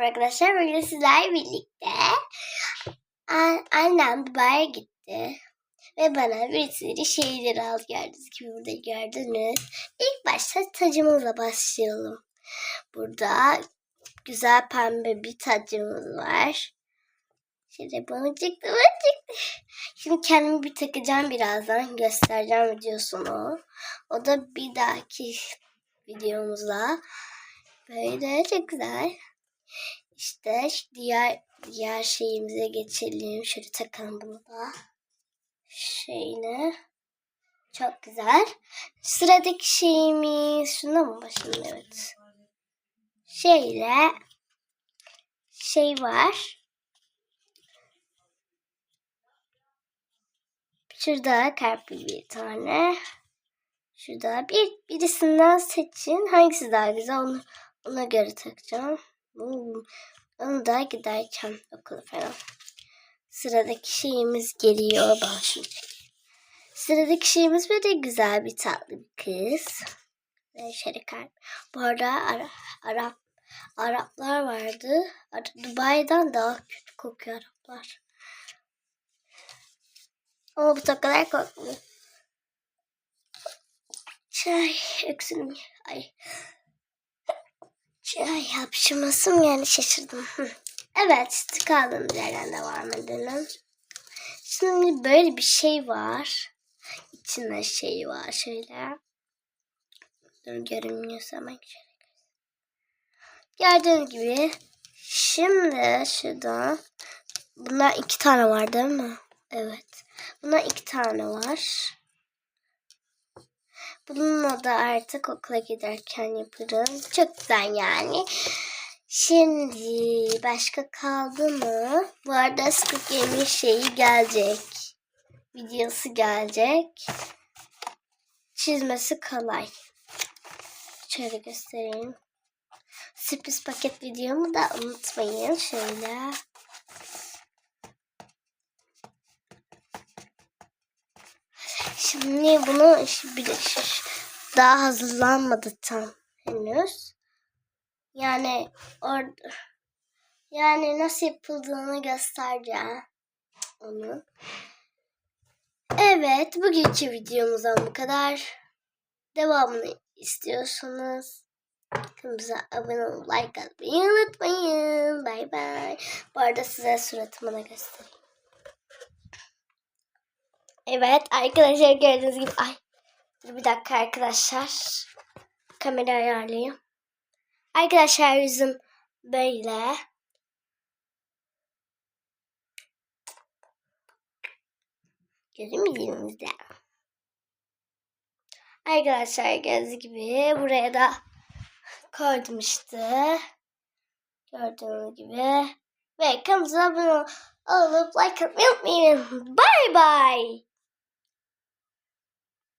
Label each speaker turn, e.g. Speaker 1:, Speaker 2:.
Speaker 1: arkadaşlar. Bugün sizlerle birlikte an- annem babaya gitti. Ve bana bir sürü şeyler aldı. Gördüğünüz gibi burada gördünüz. İlk başta tacımızla başlayalım. Burada güzel pembe bir tacımız var. Şöyle bana çıktı, bana çıktı. Şimdi kendimi bir takacağım birazdan. Göstereceğim videosunu. O da bir dahaki videomuzda. Böyle çok güzel. İşte diğer diğer şeyimize geçelim. Şöyle takalım bunu da. Şeyine. Çok güzel. Sıradaki şeyimiz şuna mı başlayalım? Evet. Şeyle şey var. Şurada kalpli bir tane. Şurada bir birisinden seçin. Hangisi daha güzel onu ona göre takacağım. Hmm, Onu da giderken okula falan. Sıradaki şeyimiz geliyor. Şunu çekeyim. Sıradaki şeyimiz böyle güzel bir tatlı bir kız. Ve şöyle kalp. Bu arada Ara, Arap Araplar vardı. Ar- Dubai'den daha kötü kokuyor Araplar. Ama bu tokalar kokmuyor. Çay öksürüm. Ay. Çay hapşırmasım yani şaşırdım. Evet kaldığımız yerden devam edelim. Şimdi böyle bir şey var. İçinde şey var şöyle. Görünmüyorsa hemen şöyle. Gördüğünüz gibi şimdi şurada bunlar iki tane var değil mi? Evet. Bunlar iki tane var. Bununla da artık okula giderken yaparım. Çok güzel yani. Şimdi başka kaldı mı? Bu arada Squid Game'in şeyi gelecek. Videosu gelecek. Çizmesi kolay. Şöyle göstereyim. Sürpriz paket videomu da unutmayın. Şöyle. Şimdi bunu bir de şu- daha hazırlanmadı tam henüz. Yani orada yani nasıl yapıldığını göstereceğim onu. Evet, bugünkü videomuzdan bu kadar. Devamını istiyorsanız kanalımıza abone olup like atmayı unutmayın. Bay bay. Bu arada size suratımı da göstereyim. Evet arkadaşlar gördüğünüz gibi ay bir dakika arkadaşlar kamera ayarlayayım. Arkadaşlar yüzüm böyle. Musunuz da? Arkadaşlar gördüğünüz gibi buraya da koydum işte. Gördüğünüz gibi. Ve kanalımıza abone olup like atmayı unutmayın. Bye bye.